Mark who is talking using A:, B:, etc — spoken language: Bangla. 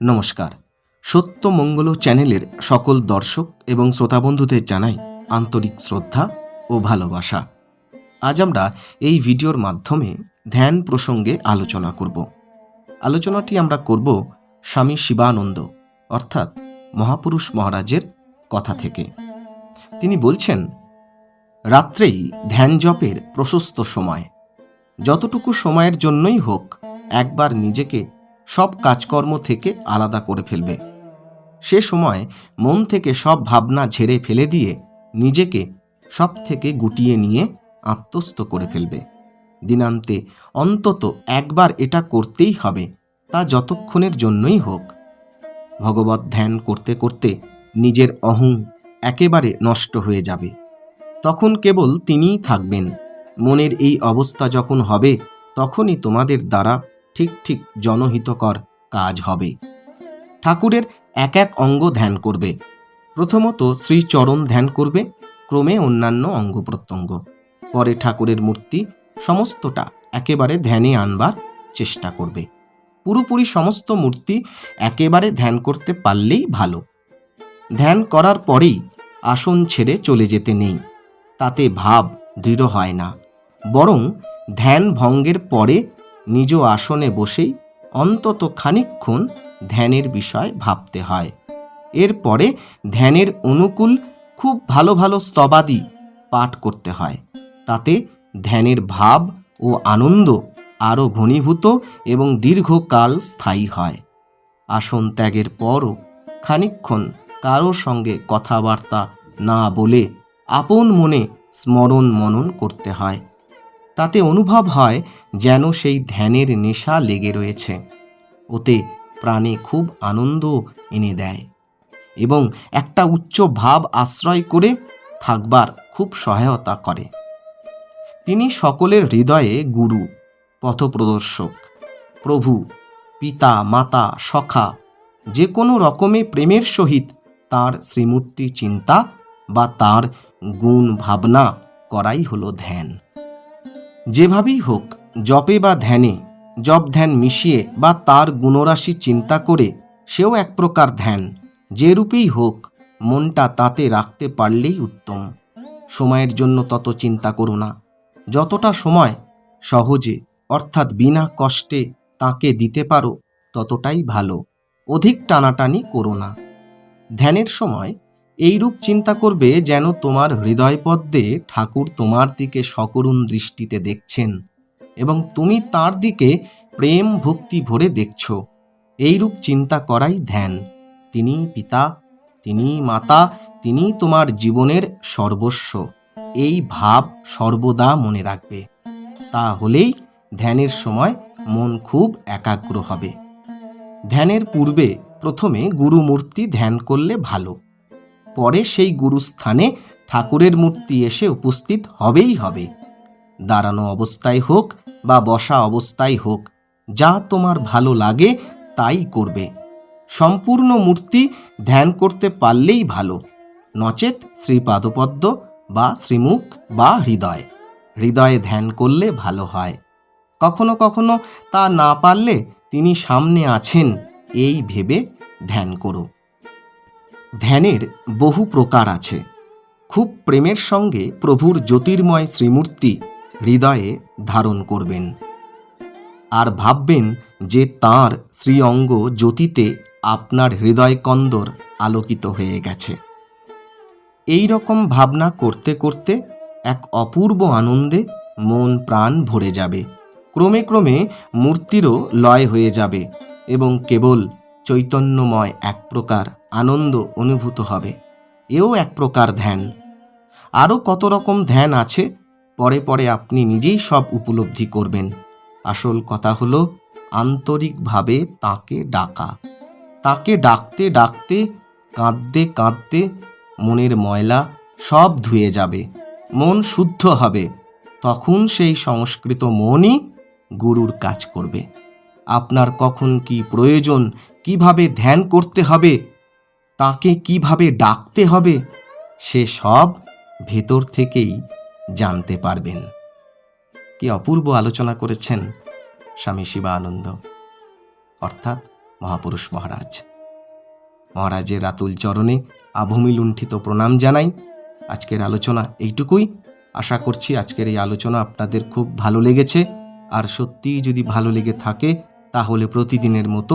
A: নমস্কার। সত্য মঙ্গল চ্যানেলের সকল দর্শক এবং শ্রোতাবন্ধুদের জানাই আন্তরিক শ্রদ্ধা ও ভালোবাসা। আজ আমরা এই ভিডিওর মাধ্যমে ধ্যান প্রসঙ্গে আলোচনা করব। আলোচনাটি আমরা করব স্বামী শিবানন্দ, অর্থাৎ মহাপুরুষ মহারাজের কথা থেকে। তিনি বলছেন, রাত্রেই ধ্যান জপের প্রশস্ত সময়। যতটুকু সময়ের জন্যই হোক, একবার নিজেকে সব কাজকর্ম থেকে আলাদা করে ফেলবে। সে সময় মন থেকে সব ভাবনা ঝেড়ে ফেলে দিয়ে নিজেকে সব থেকে গুটিয়ে নিয়ে আত্মস্থ করে ফেলবে। দিনান্তে অন্তত একবার এটা করতেই হবে, তা যতক্ষণের জন্যই হোক। ভগবত ধ্যান করতে করতে নিজের অহং একেবারে নষ্ট হয়ে যাবে। তখন কেবল তিনিই থাকবেন। মনের এই অবস্থা যখন হবে, তখনই তোমাদের দ্বারা ঠিক ঠিক জনহিতকর কাজ হবে। ঠাকুরের এক এক অঙ্গ ধ্যান করবে। প্রথমত শ্রীচরণ ধ্যান করবে, ক্রমে অন্যান্য অঙ্গ প্রত্যঙ্গ। পরে ঠাকুরের মূর্তি সমস্তটা একেবারে ধ্যানে আনবার চেষ্টা করবে। পুরোপুরি সমস্ত মূর্তি একেবারে ধ্যান করতে পারলেই ভালো। ধ্যান করার পরেই আসন ছেড়ে চলে যেতে নেই। তাতে ভাব দৃঢ় হয় না। বরং ধ্যান ভঙ্গের পরে নিজ আসনে বসেই অন্তত খানিকক্ষণ ধ্যানের বিষয় ভাবতে হয়। এরপরে ধ্যানের অনুকূল, খুব ভালো ভালো স্তবাদি পাঠ করতে হয়। তাতে ধ্যানের ভাব ও আনন্দ আরও ঘনীভূত এবং দীর্ঘকাল স্থায়ী হয়। আসন ত্যাগের পরও খানিকক্ষণ কারোর সঙ্গে কথাবার্তা না বলে আপন মনে স্মরণ মনন করতে হয়। তাতে অনুভব হয় যেন সেই ধ্যানের নেশা লেগে রয়েছে। ওতে প্রাণে খুব আনন্দ এনে দেয় এবং একটা উচ্চ ভাব আশ্রয় করে থাকবার খুব সহায়তা করে। তিনি সকলের হৃদয়ে গুরু, পথপ্রদর্শক, প্রভু, পিতা, মাতা, সখা, যে কোনো রকমে প্রেমের সহিত তার শ্রীমূর্তি চিন্তা বা তার গুণ ভাবনা করাই হলো ধ্যান। যেভাবেই হোক জপে বা ধ্যানে জপ ধ্যান মিশিয়ে বা তার গুণরাশি চিন্তা করে সেও এক প্রকার ধ্যান, যে রূপেই হোক, মনটা তাতে রাখতে পারলেই উত্তম। সময়ের জন্য তত চিন্তা করো না। যতটা সময় সহজে, অর্থাৎ বিনা কষ্টে তাকে দিতে পারো, ততটাই ভালো। অধিক টানাটানি করো না। ধ্যানের সময় এইরূপ চিন্তা করবে যেন তোমার হৃদয়পদ্মে ঠাকুর তোমার দিকে সকরুণ দৃষ্টিতে দেখছেন এবং তুমি তার দিকে প্রেম ভক্তি ভরে দেখছ। এইরূপ চিন্তা করাই ধ্যান। তিনি পিতা, তিনি মাতা, তিনি তোমার জীবনের সর্বস্ব। এই ভাব সর্বদা মনে রাখবে। তা হলেই ধ্যানের সময় মন খুব একাগ্র হবে। ধ্যানের পূর্বে প্রথমে গুরুমূর্তি ধ্যান করলে ভালো। পরে সেই গুরুস্থানে ঠাকুরের মূর্তি এসে উপস্থিত হবেই হবে। দাঁড়ানো অবস্থায় হোক বা বসা অবস্থায় হোক, যা তোমার ভালো লাগে তাই করবে। সম্পূর্ণ মূর্তি ধ্যান করতে পারলেই ভালো। নচেত শ্রীপাদপদ্ম বা শ্রীমুখ বা হৃদয়, হৃদয়ে ধ্যান করলে ভালো হয়। কখনো কখনো তা না পারলে তিনি সামনে আছেন, এই ভেবে ধ্যান করো। ধ্যানের বহু প্রকার আছে। খুব প্রেমের সঙ্গে প্রভুর জ্যোতির্ময় শ্রীমূর্তি হৃদয়ে ধারণ করবেন। আর ভাববেন যে তাঁর শ্রী অঙ্গ জ্যোতিতে আপনার হৃদয় কন্দর আলোকিত হয়ে গেছে। এই রকম ভাবনা করতে করতে এক অপূর্ব আনন্দে মন প্রাণ ভরে যাবে। ক্রমে ক্রমে মূর্তিরও লয় হয়ে যাবে এবং কেবল চৈতন্যময় এক প্রকার আনন্দ অনুভূত হবে। এও এক প্রকার ধ্যান। আরও কত রকম ধ্যান আছে, পরে পরে আপনি নিজেই সব উপলব্ধি করবেন। আসল কথা হলো, আন্তরিকভাবে তাকে ডাকা। তাকে ডাকতে ডাকতে, কাঁদতে কাঁদতে মনের ময়লা সব ধুয়ে যাবে, মন শুদ্ধ হবে। তখন সেই সংস্কৃত মনই গুরুর কাজ করবে। আপনার কখন কি প্রয়োজন কীভাবে ধ্যান করতে হবে, তাকে কীভাবে ডাকতে হবে, সে সব ভেতর থেকেই জানতে পারবেন। কি অপূর্ব আলোচনা করেছেন স্বামী শিবানন্দ, অর্থাৎ মহাপুরুষ মহারাজ। মহারাজের রাতুল চরণে আভূমি লুণ্ঠিত প্রণাম জানাই। আজকের আলোচনা এইটুকুই। আশা করছি আজকের এই আলোচনা আপনাদের খুব ভালো লেগেছে। আর সত্যিই যদি ভালো লেগে থাকে, তাহলে প্রতিদিনের মতো